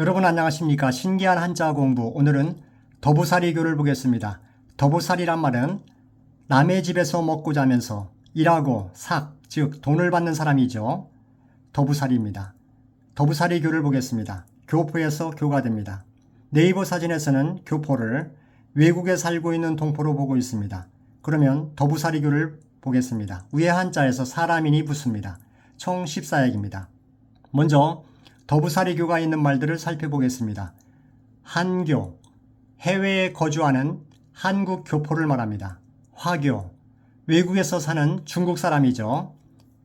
여러분 안녕하십니까? 신기한 한자 공부. 오늘은 더부살이교를 보겠습니다. 더부살이란 말은 남의 집에서 먹고 자면서 일하고 삭, 즉 돈을 받는 사람이죠. 더부살이입니다. 더부살이교를 보겠습니다. 교포에서 교가 됩니다. 네이버 사진에서는 교포를 외국에 살고 있는 동포로 보고 있습니다. 그러면 더부살이교를 보겠습니다. 위에 한자에서 사람이니 붙습니다. 총 14약입니다. 먼저 더부살이교가 있는 말들을 살펴보겠습니다. 한교, 해외에 거주하는 한국 교포를 말합니다. 화교, 외국에서 사는 중국 사람이죠.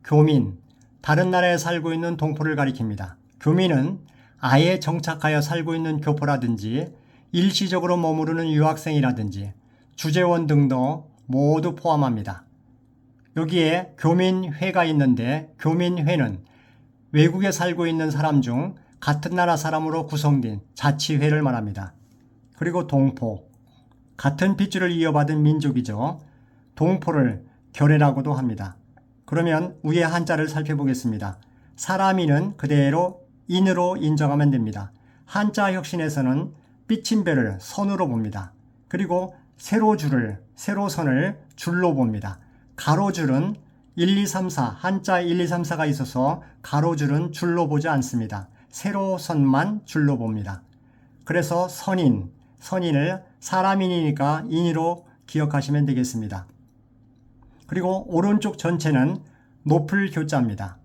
교민, 다른 나라에 살고 있는 동포를 가리킵니다. 교민은 아예 정착하여 살고 있는 교포라든지 일시적으로 머무르는 유학생이라든지 주재원 등도 모두 포함합니다. 여기에 교민회가 있는데 교민회는 외국에 살고 있는 사람 중 같은 나라 사람으로 구성된 자치회를 말합니다. 그리고 동포, 같은 핏줄을 이어받은 민족이죠. 동포를 결례라고도 합니다. 그러면 위에 한자를 살펴보겠습니다. 사람이는 그대로 인으로 인정하면 됩니다. 한자 혁신에서는 삐침배를 선으로 봅니다. 그리고 세로줄을, 세로선을 줄로 봅니다. 가로줄은 1, 2, 3, 4, 한자 1, 2, 3, 4가 있어서 가로줄은 줄로 보지 않습니다. 세로 선만 줄로 봅니다. 그래서 선인, 선인을 사람인이니까 인으로 기억하시면 되겠습니다. 그리고 오른쪽 전체는 높을 교자입니다.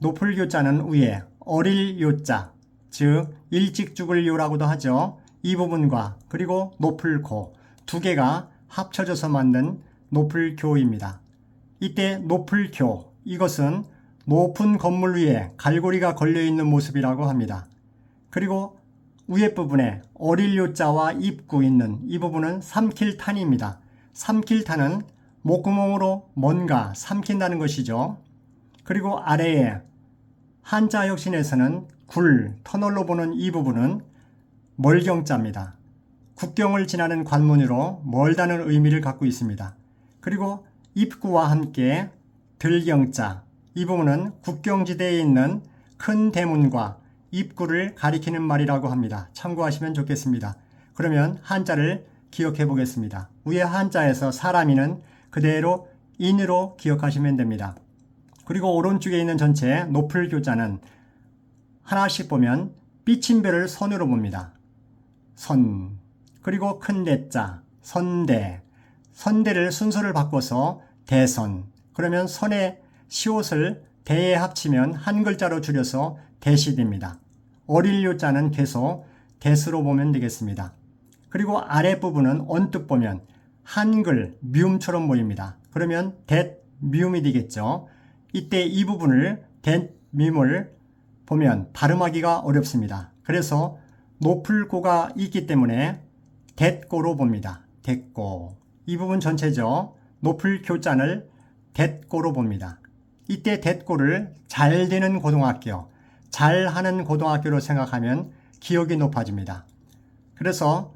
높을 교자는 위에 어릴 요자, 즉 일찍 죽을 요라고도 하죠. 이 부분과 그리고 높을 고 두 개가 합쳐져서 만든 높을 교입니다. 이때 높을 교 이것은 높은 건물 위에 갈고리가 걸려 있는 모습이라고 합니다. 그리고 위에 부분에 어릴 요자와 입구 있는 이 부분은 삼킬탄입니다. 삼킬탄은 목구멍으로 뭔가 삼킨다는 것이죠. 그리고 아래에 한자 혁신에서는 굴, 터널로 보는 이 부분은 멀경자입니다. 국경을 지나는 관문으로 멀다는 의미를 갖고 있습니다. 그리고 입구와 함께 들경자, 이 부분은 국경지대에 있는 큰 대문과 입구를 가리키는 말이라고 합니다. 참고하시면 좋겠습니다. 그러면 한자를 기억해 보겠습니다. 위에 한자에서 사람이는 그대로 인으로 기억하시면 됩니다. 그리고 오른쪽에 있는 전체 높을 교자는 하나씩 보면 삐침별을 선으로 봅니다. 선, 그리고 큰 대자, 선대, 선대를 순서를 바꿔서 대선, 그러면 선의 시옷을 대에 합치면 한 글자로 줄여서 대시됩니다. 어릴 요 자는 계속 대스로 보면 되겠습니다. 그리고 아랫부분은 언뜻 보면 한글 미음처럼 보입니다. 그러면 대 미음이 되겠죠. 이때 이 부분을 대 미음을 보면 발음하기가 어렵습니다. 그래서 높을 고가 있기 때문에 대꼬로 봅니다. 대꼬. 이 부분 전체죠. 높을 교단을 대꼬로 봅니다. 이때 대꼬를 잘 되는 고등학교, 잘 하는 고등학교로 생각하면 기억이 높아집니다. 그래서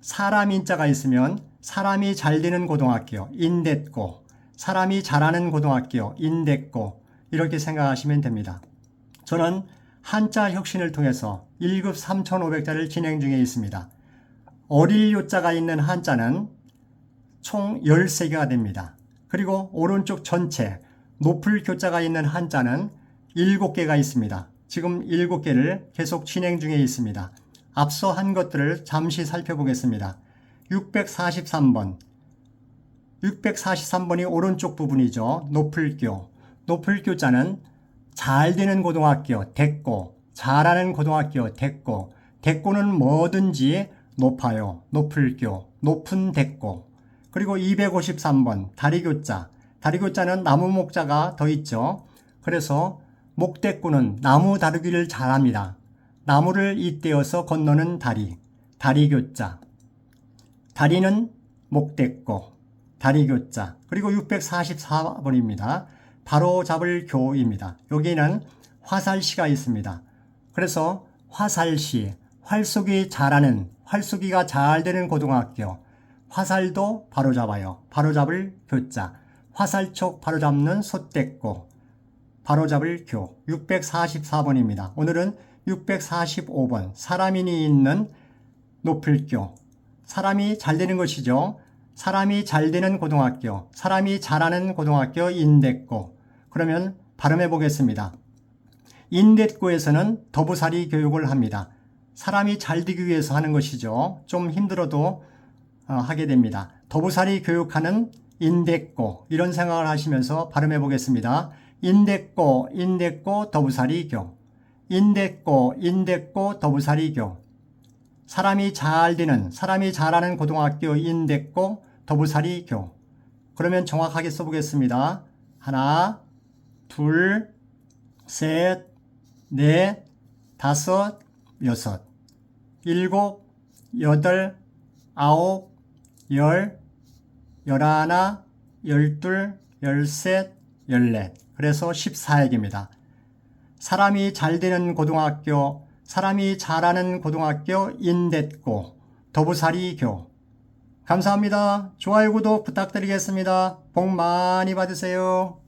사람 인자가 있으면 사람이 잘 되는 고등학교, 인댔고, 사람이 잘하는 고등학교, 인댔고, 이렇게 생각하시면 됩니다. 저는 한자 혁신을 통해서 1급 3,500자를 진행 중에 있습니다. 어릴 요자가 있는 한자는 총 13개가 됩니다. 그리고 오른쪽 전체 높을 교자가 있는 한자는 7개가 있습니다. 지금 7개를 계속 진행 중에 있습니다. 앞서 한 것들을 잠시 살펴보겠습니다. 643번. 643번이 오른쪽 부분이죠. 높을교. 높을교자는 잘 되는 고등학교, 됐고, 잘하는 고등학교, 됐고, 됐고는 뭐든지 높아요. 높을교, 높은 됐고. 그리고 253번, 다리교자. 다리교자는 나무 목자가 더 있죠. 그래서 목대꾸는 나무 다루기를 잘합니다. 나무를 잇대어서 건너는 다리, 다리교자. 다리는 목대고, 다리교자. 그리고 644번입니다. 바로 잡을 교입니다. 여기는 화살시가 있습니다. 그래서 화살시, 활쏘기 잘하는, 활쏘기가 잘 되는 고등학교. 화살도 바로 잡아요. 바로 잡을 교자. 화살촉 바로 잡는 솥대고. 바로 잡을 교. 644번입니다. 오늘은 645번 사람인이 있는 노필교 사람이 잘 되는 것이죠. 사람이 잘 되는 고등학교, 사람이 잘하는 고등학교 인댔고 그러면 발음해 보겠습니다. 인댔고에서는 더부살이 교육을 합니다. 사람이 잘 되기 위해서 하는 것이죠. 좀 힘들어도 어, 하게 됩니다. 더부살이 교육하는 인댔고 이런 생각을 하시면서 발음해 보겠습니다. 인댔고 인댔고 더부살이 교 인댔고 인댔고 더부살이 교 사람이 잘 되는 사람이 잘하는 고등학교 인댔고 더부살이 교 그러면 정확하게 써보겠습니다. 하나 둘 셋, 넷, 다섯, 여섯, 일곱, 여덟, 아홉, 열, 열하나, 열둘, 열셋, 열넷. 그래서 14액입니다. 사람이 잘 되는 고등학교, 사람이 잘하는 고등학교 인댔고 더부살이교. 감사합니다. 좋아요, 구독 부탁드리겠습니다. 복 많이 받으세요.